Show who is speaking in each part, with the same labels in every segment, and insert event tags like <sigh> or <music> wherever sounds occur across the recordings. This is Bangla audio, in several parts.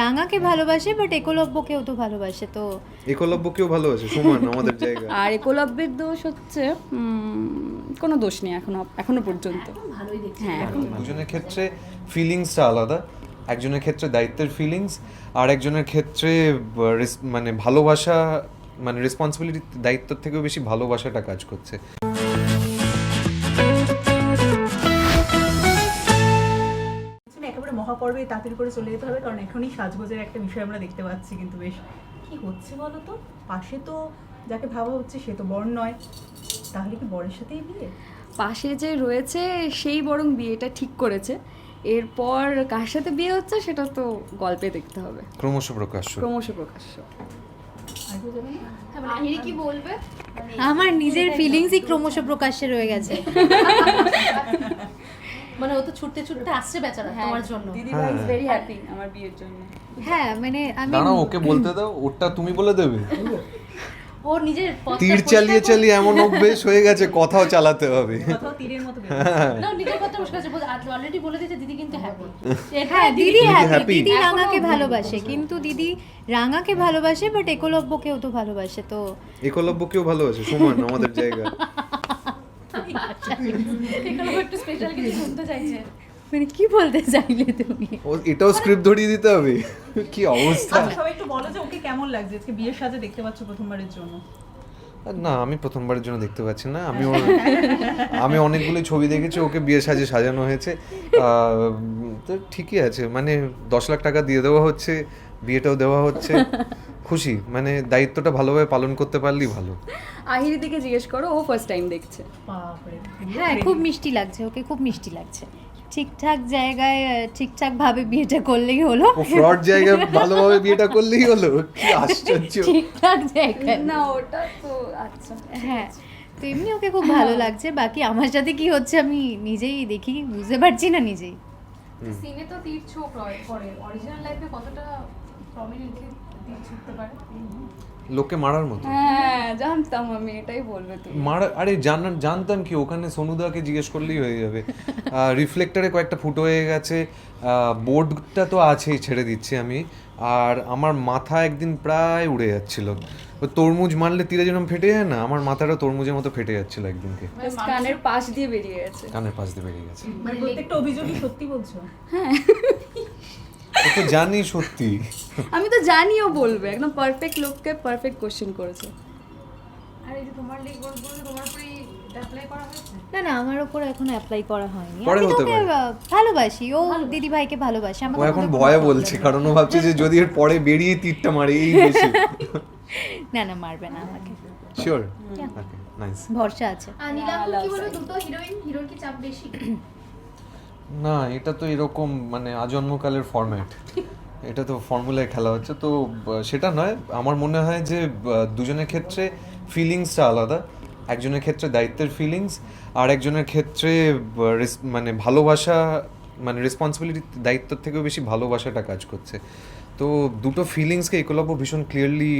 Speaker 1: রাঙাকে ভালোবাসে বাট একলব্যকেও তো ভালোবাসে তো
Speaker 2: একলব্যকেও ভালোবাসে সমান আমাদের জায়গা।
Speaker 3: আর একলব্যের দোষ হচ্ছে কোনো দোষ নেই এখনও এখনও পর্যন্ত। হ্যাঁ এখন
Speaker 2: দুজনের ক্ষেত্রে ফিলিংসটা আলাদা একজনের ক্ষেত্রে দায়িত্বের ফিলিংস আর একজনের ক্ষেত্রে মানে ভালোবাসা মানে রেসপন্সিবিলিটি দায়িত্বের থেকেও বেশি ভালোবাসাটা কাজ করছে।
Speaker 4: মহাপর্বে তাড়াতাড়ি করে চলে যেতে হবে কারণ এখনই সাজগোজের একটা বিষয় আমরা দেখতে পাচ্ছি কিন্তু বেশ। কি হচ্ছে বলো তো? পাশে তো যাকে ভাবা হচ্ছে সে তো বর নয়। তাহলে কি বরের সাথেই বিয়ে?
Speaker 3: পাশে যে রয়েছে সেই বরং বিয়েটা ঠিক করেছে। এরপর কার সাথে বিয়ে হচ্ছে সেটা তো গল্পে দেখতে হবে।
Speaker 2: ক্রমশ প্রকাশ্য।
Speaker 3: ক্রমশ প্রকাশ্য।
Speaker 4: আর কেউ যাবে না?
Speaker 5: আহিরি কি বলবে?
Speaker 1: আমার নিজের ফিলিংসই ক্রমশ প্রকাশ্যে রয়ে গেছে। <laughs>
Speaker 5: মানে ও তো ছুটতে ছুটতে আসছে বেচারা তোমার জন্য।
Speaker 3: দিদি
Speaker 2: হ্যাঁ।
Speaker 3: ভাই ভেরি হ্যাপি আমার বিয়ের জন্য।
Speaker 1: হ্যাঁ মানে আমি
Speaker 2: দাঁড়াও ওকে বলতে দাও ওটা তুমি বলে দেবে।
Speaker 5: ও নিজের
Speaker 2: তীর চালিয়ে চালিয়ে এমন অভ্যেস হয়ে গেছে কথাও চালাতে হবে।
Speaker 4: কোথাও তীরের মতো
Speaker 5: না নিজের কথা আছে অলরেডি বলে দিয়েছে দিদি কিন্তু হ্যাপি
Speaker 1: হ্যাঁ দিদি হ্যাপি দিদি রাঙাকে ভালোবাসে কিন্তু দিদি রাঙাকে ভালোবাসে বাট একলব্যকেও তো ভালোবাসে তো
Speaker 2: একলব্যকেও ভালোবাসে সমান আমাদের জায়গা। <laughs>
Speaker 5: একটু স্পেশাল কিছু শুনতে চাইছে।
Speaker 1: মানে কি বলতে চাইলে তুমি?
Speaker 2: ও এটাও স্ক্রিপ্ট ধরিয়ে দিতে হবে? কি অবস্থা?
Speaker 4: আচ্ছা সবাই একটু বলো যে ওকে কেমন লাগছে? আজকে বিয়ের সাজে দেখতে পাচ্ছ প্রথমবারের জন্য।
Speaker 2: না আমি প্রথমবারের জন্য দেখতে পাচ্ছি না। আমি ওর আমি অনেকগুলো ছবি দেখেছি ওকে বিয়ের সাজে সাজানো হয়েছে। তো ঠিকই আছে। মানে দশ লাখ টাকা দিয়ে দেওয়া হচ্ছে বিয়েটাও দেওয়া হচ্ছে। খুশি। মানে দায়িত্বটা ভালোভাবে পালন করতে পারলেই ভালো।
Speaker 3: আহির দিকে জিজ্ঞেস করো ও ফার্স্ট টাইম দেখছে।
Speaker 1: হ্যাঁ খুব মিষ্টি লাগছে ওকে খুব মিষ্টি লাগছে। ঠিকঠাক জায়গায় ঠিকঠাক ভাবে বিয়েটা করলেই হলো।
Speaker 2: ও ফ্রড জায়গায় ভালোভাবে বিয়েটা করলেই হলো? কি <laughs> আশ্চর্য।
Speaker 1: ঠিকঠাক জায়গায়।
Speaker 3: না ওটা তো আচ্ছা।
Speaker 1: হ্যাঁ তো এমনি ওকে খুব ভালো লাগছে। বাকি আমার সাথে কি হচ্ছে আমি নিজেই দেখি বুঝতে পারছি না নিজেই।
Speaker 5: সিনে তো তীর ছোপ হয় অরিজিনাল লাইফে কতটা প্রমিনেন্টলি ছুটতে পারে।
Speaker 2: লোককে মারার মতো?
Speaker 3: হ্যাঁ জানতাম আমি এটাই বলবে তুমি।
Speaker 2: মারা আরে জান জানতাম কি ওখানে সোনুদাকে জিজ্ঞেস করলেই হয়ে যাবে। রিফ্লেক্টরে কয়েকটা ফুটো হয়ে গেছে। বোর্ডটা তো আছেই ছেড়ে দিচ্ছি আমি। আর আমার মাথা একদিন প্রায় উড়ে যাচ্ছিল। তরমুজ মারলে তীরে যেরকম ফেটে যায় না আমার মাথাটা তরমুজের মতো ফেটে যাচ্ছিল একদিনকে।
Speaker 3: কানের পাশ দিয়ে বেরিয়ে গেছে।
Speaker 2: কানের পাশ দিয়ে বেরিয়ে গেছে।
Speaker 4: মানে প্রত্যেকটা অভিযোগই সত্যি বলছো?
Speaker 2: ও তো জানি সত্যি।
Speaker 3: আমি তো জানিও বলবে একদম পারফেক্ট লোককে পারফেক্ট কোশ্চেন করেছে।
Speaker 5: আর এই যে তোমার লিগ বল তোমার উপরেই অ্যাপ্লাই করা হয়েছে?
Speaker 1: না না আমার ওপর এখন অ্যাপ্লাই করা হয়নি।
Speaker 2: পরে
Speaker 1: আমি তো
Speaker 2: হতে পারে।
Speaker 1: ভালোবাসি ও দিদি ভাইকে ভালোবাসে আমাকে
Speaker 2: এখন ভয়ে বলছে কারণ ও ভাবছে যে যদি এর পরে বেরিয়ে তীরটা মারে এই বেশি।
Speaker 1: না না মারবে না আমাকে।
Speaker 2: শিওর নাইস
Speaker 1: ভরসা আছে।
Speaker 3: love
Speaker 5: কি
Speaker 3: side.
Speaker 5: দুটো হিরোইন হিরোর কি চাপ বেশি?
Speaker 2: না এটা তো এরকম মানে আজন্মকালের ফরম্যাট এটা তো ফর্মুলায় খেলা হচ্ছে। তো সেটা নয় আমার মনে হয় যে দুজনের ক্ষেত্রে ফিলিংসটা আলাদা। একজনের ক্ষেত্রে দায়িত্বের ফিলিংস আর একজনের ক্ষেত্রে মানে ভালোবাসা মানে রেসপন্সিবিলিটি দায়িত্বের থেকেও বেশি ভালোবাসাটা কাজ করছে। তো দুটো ফিলিংসকে একলব্য ভীষণ ক্লিয়ারলি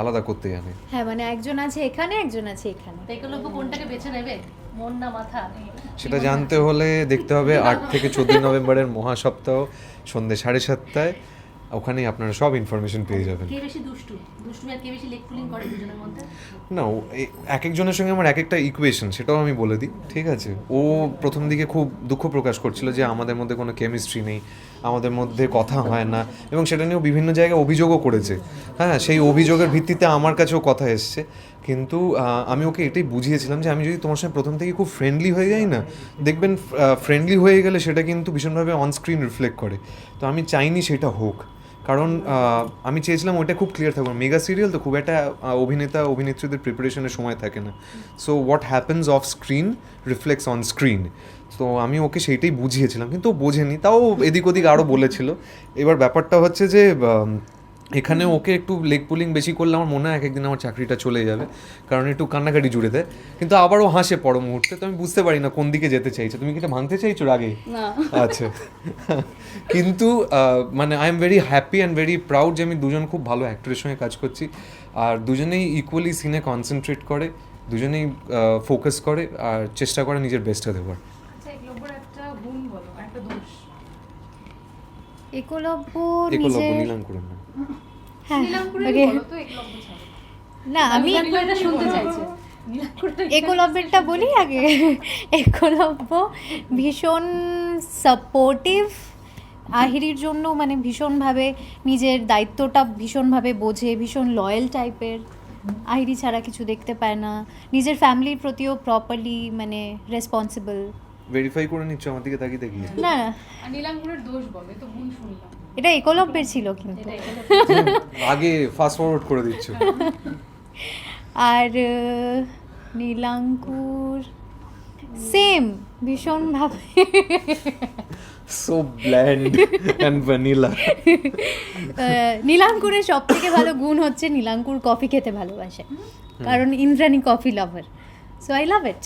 Speaker 2: আলাদা করতে জানে।
Speaker 1: হ্যাঁ মানে একজন আছে এখানে একজন আছে এখানে।
Speaker 5: এগুলো কোনটাকে বেছে নেবে? মন না মাথা
Speaker 2: সেটা জানতে হলে দেখতে হবে আট <laughs> থেকে চোদ্দই নভেম্বরের মহাসপ্তাহ সন্ধ্যে সাড়ে সাতটায়। ওখানেই আপনারা সব ইনফরমেশন পেয়ে যাবেন।
Speaker 5: কে বেশি দুষ্টু? দুষ্টুমি আর কে বেশি লেগ পুলিং করে দুজনের মধ্যে?
Speaker 2: না এক একজনের সঙ্গে আমার এক একটা ইকুয়েশন সেটাও আমি বলে দিই ঠিক আছে? ও প্রথম দিকে খুব দুঃখ প্রকাশ করছিল যে আমাদের মধ্যে কোনো কেমিস্ট্রি নেই আমাদের মধ্যে কথা হয় না এবং সেটা নিয়েও বিভিন্ন জায়গায় অভিযোগও করেছে। হ্যাঁ সেই অভিযোগের ভিত্তিতে আমার কাছেও কথা এসছে। কিন্তু আমি ওকে এটাই বুঝিয়েছিলাম যে আমি যদি তোমার সঙ্গে প্রথম থেকে খুব ফ্রেন্ডলি হয়ে যাই না, দেখবেন ফ্রেন্ডলি হয়ে গেলে সেটা কিন্তু ভীষণভাবে অনস্ক্রিন রিফ্লেক্ট করে। তো আমি চাইনি সেটা হোক। কারণ আমি চেয়েছিলাম ওটা খুব ক্লিয়ার থাকবে মেগা সিরিয়াল তো খুব একটা অভিনেতা, অভিনেত্রীদের প্রিপারেশনের সময় থাকে না। So what happens off screen reflects on screen তো আমি ওকে সেইটাই বুঝিয়েছিলাম। কিন্তু ও বোঝেনি, তাও এদিক ওদিক আরও বলেছিল। এবার ব্যাপারটা হচ্ছে যে এখানে ওকে একটু লেগ পুলিং বেশি করলে আমার মনে হয় এক একদিন আমার চাকরিটা চলে যাবে। কারণ একটু কান্নাকাটি জুড়ে দেয়। কিন্তু আবারও হাসে পর মুহূর্তে। তো আমি বুঝতে পারি না কোন দিকে যেতে চাইছে। তুমি কি এটা ভাঙতে চাইছো আগে? আচ্ছা। কিন্তু মানে I am very happy and very proud যে আমি দুজন খুব ভালো অ্যাক্টরের সঙ্গে কাজ করছি। আর দুজনেই ইকুয়ালি সিনে কনসেন্ট্রেট করে দুজনেই ফোকাস করে আর চেষ্টা করে নিজের বেস্টটা দেওয়ার
Speaker 5: আচ্ছা এক নম্বর একটা গুণ বলো একটা দোষ।
Speaker 1: একলব্য
Speaker 2: নাম।
Speaker 1: হ্যাঁ
Speaker 5: ছাড়ো।
Speaker 1: না আমি
Speaker 5: এটা শুনতে চাইছে। নীলাম্বরটা <laughs>
Speaker 1: বলি আগে। <laughs> একলব্য ভীষণ সাপোর্টিভ আহিরির জন্য মানে ভীষণভাবে নিজের দায়িত্বটা ভীষণভাবে বোঝে ভীষণ লয়াল টাইপের আহিরি ছাড়া কিছু দেখতে পায় না। নিজের ফ্যামিলির প্রতিও প্রপারলি মানে রেসপন্সিবল
Speaker 2: ভেরিফাই করে নিচ্ছ আমার দিকে তাকিয়ে তাকিয়ে
Speaker 1: না না।
Speaker 5: আর দোষ বলে তো গুণ শুনলাম।
Speaker 1: এটা একলব্যের ছিল কিন্তু।
Speaker 2: আগে ফাস্ট ফরওয়ার্ড করে দিচ্ছ।
Speaker 1: আর নীলাঙ্কুর সেম ভীষণভাবে।
Speaker 2: সো ব্ল্যান্ড অ্যান্ড ভ্যানিলা
Speaker 1: নীলাঙ্কুরের সব থেকে ভালো গুণ হচ্ছে নীলাঙ্কুর কফি খেতে ভালোবাসে। কারণ Indrani coffee lover so I love it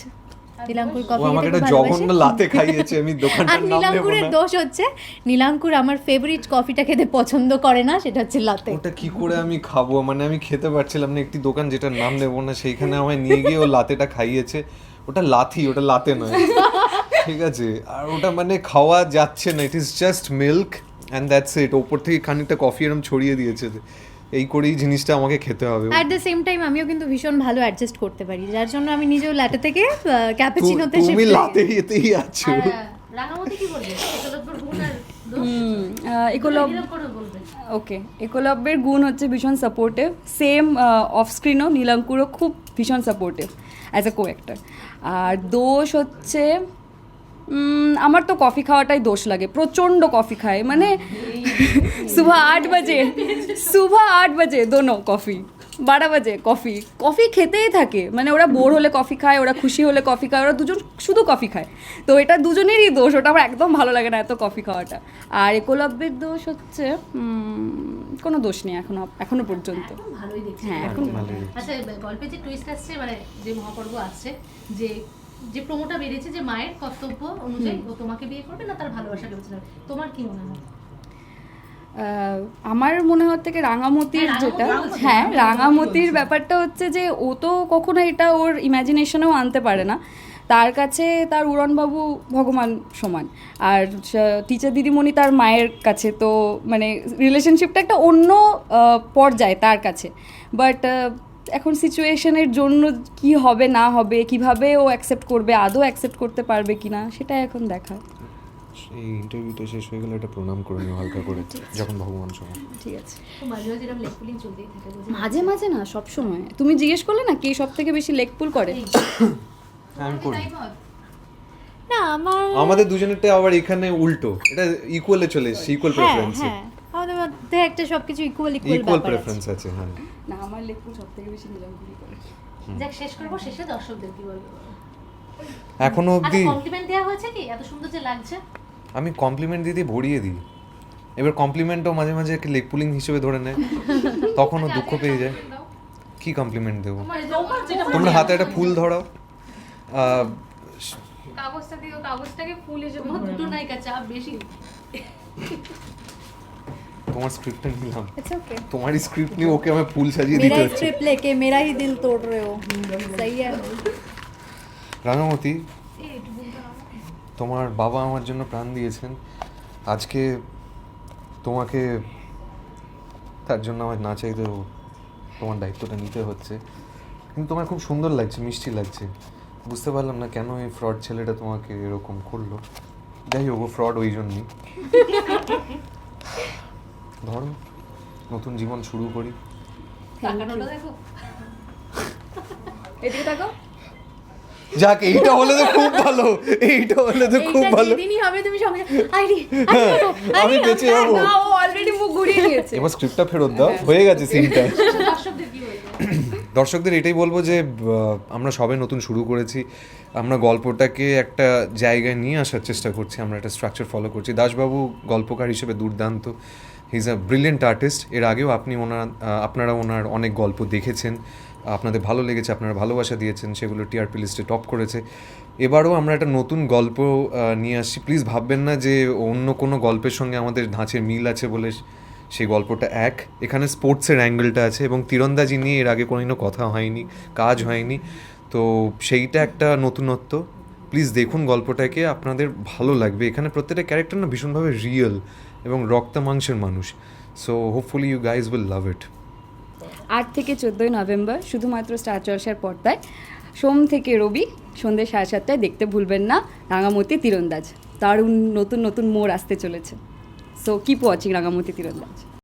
Speaker 2: Nilankur
Speaker 1: coffee
Speaker 2: আমাকে একটা জঘন্য লাতে খাইয়েছে আমি দোকানটার নাম
Speaker 1: নীলাঙ্কুরের দোষ হচ্ছে নীলাঙ্কুর আমার ফেভারিট কফিটা খেতে পছন্দ করে না সেটা হচ্ছে লাতে।
Speaker 2: ওটা কি করে আমি খাব? মানে আমি খেতে পারছিলাম না একটি দোকান যেটার নাম নেব না সেইখানে আমায় নিয়ে গিয়ে ও লাতেটা খাইয়েছে। ওটা লাথি ওটা লাতে নয়। ঠিক আছে? আর ওটা মানে খাওয়া যাচ্ছে না it is just milk and that's it ওপর থেকে খানিকটা কফি এরম ছড়িয়ে দিয়েছে। এই করেই জিনিসটা আমাকে খেতে হবে।
Speaker 1: অ্যাট দ্য সেম টাইম আমিও কিন্তু ভীষণ ভালো অ্যাডজাস্ট করতে পারি। যার জন্য আমি নিজেও লাটে থেকে ক্যাপাচিনোতে
Speaker 2: তুমি লাতে ইয়েতেই আছো।
Speaker 6: আর, আহ, রাঙামাটি কি বলবে একলব্যর গুণ আর
Speaker 3: ওকে একলব্যের হচ্ছে ভীষণ সাপোর্টিভ সেম অফ স্ক্রিনও নীলাঙ্কুরও খুব ভীষণ supportive as a co actor আর দোষ হচ্ছে আমার তো কফি খাওয়াটাই দোষ লাগে প্রচণ্ড কফি খায় মানে সুবহ আট বাজে সুবহ আট বাজে দোনো কফি বারো বাজে কফি কফি খেতেই থাকে মানে ওরা বোর হলে কফি খায় ওরা খুশি হলে কফি খায় ওরা দুজন শুধু কফি খায় তো এটা দুজনেরই দোষ ওটা আমার একদম ভালো লাগে না এত কফি খাওয়াটা আর একলব্যের দোষ হচ্ছে কোনো দোষ নেই এখনও এখনও পর্যন্ত হ্যাঁ এখন।
Speaker 6: আচ্ছা গল্পে যে টুইস্ট আসছে মানে যে মহাপর্ব আসছে যে যে প্রমোটা বেরিয়েছে যে মায়ের কর্তব্য অনুযায়ী ও তোমাকে বিয়ে করবে না তার ভালোবাসাকে বেছে তোমার কি মনে হয়?
Speaker 3: আমার মনে হয় থেকে রাঙামতির
Speaker 6: হ্যাঁ,
Speaker 3: যেটা হ্যাঁ রাঙামতির ব্যাপারটা হচ্ছে যে ও তো কখনো এটা ওর ইমাজিনেশনেও আনতে পারে না। তার কাছে তার উড়নবাবু ভগবান সমান। আর টিচার দিদিমণি তার মায়ের কাছে। তো মানে রিলেশনশিপটা একটা অন্য পর্যায়ে তার কাছে। বাট এখন সিচুয়েশনের জন্য কি হবে না হবে কীভাবে ও অ্যাকসেপ্ট করবে আদৌ অ্যাকসেপ্ট করতে পারবে কিনা সেটা এখন দেখা
Speaker 2: এই ইন্টারভিউটা শেষ হয়ে গেলে একটা প্রণাম করে নিও হালকা করে যখন ভগবান সময়
Speaker 3: ঠিক আছে।
Speaker 6: মাঝে মাঝে এরকম লেগ পুলিং চলতেই থাকে বুঝি।
Speaker 3: মাঝে মাঝে না সব সময়। তুমি জিজ্ঞেস করলে না কে সব থেকে বেশি লেগ পুল করে? <coughs>
Speaker 2: আমি করি।
Speaker 1: না আমার
Speaker 2: আমাদের দুজনেরটা আবার এখানে উল্টো। এটা ইকুয়ালে চলে এসছে ইকুয়াল প্রেফারেন্স
Speaker 1: হ্যাঁ। মধ্যে একটা সবকিছু ইকুয়াল ইকুয়াল
Speaker 2: ইকুয়াল প্রেফারেন্স আছে। হ্যাঁ।
Speaker 3: না আমার লেগ পুল সব থেকে বেশি নীলাম্বরী করে
Speaker 6: যাক শেষ করব শেষে দর্শকদের কি বলব?
Speaker 2: এখনও
Speaker 6: আচ্ছা
Speaker 2: অবধি
Speaker 6: কমপ্লিমেন্ট দেওয়া হয়েছে কি? এত সুন্দর যে লাগছে।
Speaker 2: আমি কমপ্লিমেন্ট দিয়ে দিতে ভরিয়ে দিই। এবার কমপ্লিমেন্টও মাঝে মাঝে লেগ পুলিং হিসেবে ধরে নেয়। তখনও দুঃখ পেয়ে যায়। কি কমপ্লিমেন্ট দেবো? তোমরা হাতে একটা ফুল ধরাও
Speaker 5: কাগজটা দিয়ে ও কাগজটাকে ফুল হিসেবে
Speaker 6: দুটো নায়িকা চাপ বেশি।
Speaker 2: তোমার স্ক্রিপ্টটা নিলাম
Speaker 1: इट्स ओके
Speaker 2: তোমারই স্ক্রিপ্ট নিয়ে ওকে আমি ফুল সাজিয়ে দিতে
Speaker 1: मेरा
Speaker 2: হচ্ছে
Speaker 1: स्क्रिप्ट लेके मेरा ही दिल तोड़ रहे हो सही है
Speaker 2: রাঙামতি
Speaker 5: এই একটু বলতে হবে
Speaker 2: তোমার বাবা আমার জন্য প্রাণ দিয়েছেন আজকে তোমাকে তার জন্য আমার না চাইতেও তোমার দায়িত্বটা নিতে হচ্ছে কিন্তু তোমার খুব সুন্দর লাগছে মিষ্টি লাগছে বুঝতে পারলাম না কেন এই ফ্রড ছেলেটা তোমাকে এরকম করলো যাই হোক ফ্রড ওই জন্যই ধরো নতুন জীবন শুরু করি। যাক এইটা হলে তো খুব ভালো এইটা হলে তো খুব ভালো।
Speaker 1: যেদিনই হবে তুমি সঙ্গে আইরি
Speaker 2: হ্যাঁ, আমি বেঁচে যাব।
Speaker 3: ও অলরেডি মুখ ঘুরিয়ে নিয়েছে
Speaker 2: এবার স্ক্রিপ্টটা ফেরত দাও হয়ে গেছে সিনটা
Speaker 6: দর্শকদের
Speaker 2: দর্শকদের এটাই বলব যে আমরা সবে নতুন শুরু করেছি। আমরা গল্পটাকে একটা জায়গায় নিয়ে আসার চেষ্টা করছি আমরা একটা স্ট্রাকচার ফলো করছি। দাসবাবু গল্পকার হিসেবে দুর্দান্ত। ইজ আ ব্রিলিয়েন্ট আর্টিস্ট এর আগেও আপনি ওনার আপনারা ওনার অনেক গল্প দেখেছেন। আপনাদের ভালো লেগেছে, আপনারা ভালোবাসা দিয়েছেন, সেগুলো টিআরপি লিস্টে টপ করেছে। এবারও আমরা একটা নতুন গল্প নিয়ে আসছি। প্লিজ ভাববেন না যে অন্য কোনো গল্পের সঙ্গে আমাদের ধাঁচের মিল আছে বলে সেই গল্পটা এক। এখানে স্পোর্টসের অ্যাঙ্গেলটা আছে এবং তীরন্দাজি নিয়ে এর আগে কোনোদিনও কথা হয়নি, কাজ হয়নি। তো সেইটা একটা নতুনত্ব। প্লিজ দেখুন গল্পটাকে, আপনাদের ভালো লাগবে। এখানে প্রত্যেকটা ক্যারেক্টার না ভীষণভাবে রিয়েল এবং রক্ত মাংসের মানুষ। So hopefully you guys will love it
Speaker 3: আট থেকে চোদ্দোই নভেম্বর, শুধুমাত্র স্টার জলসার পর্দায়। সোম থেকে রবি, সন্ধ্যে সাড়ে সাতটায় দেখতে ভুলবেন না, রাঙামতি তীরন্দাজ। দারুণ নতুন নতুন মোড় আসতে চলেছে। So keep watching Rangamati Tirandaj.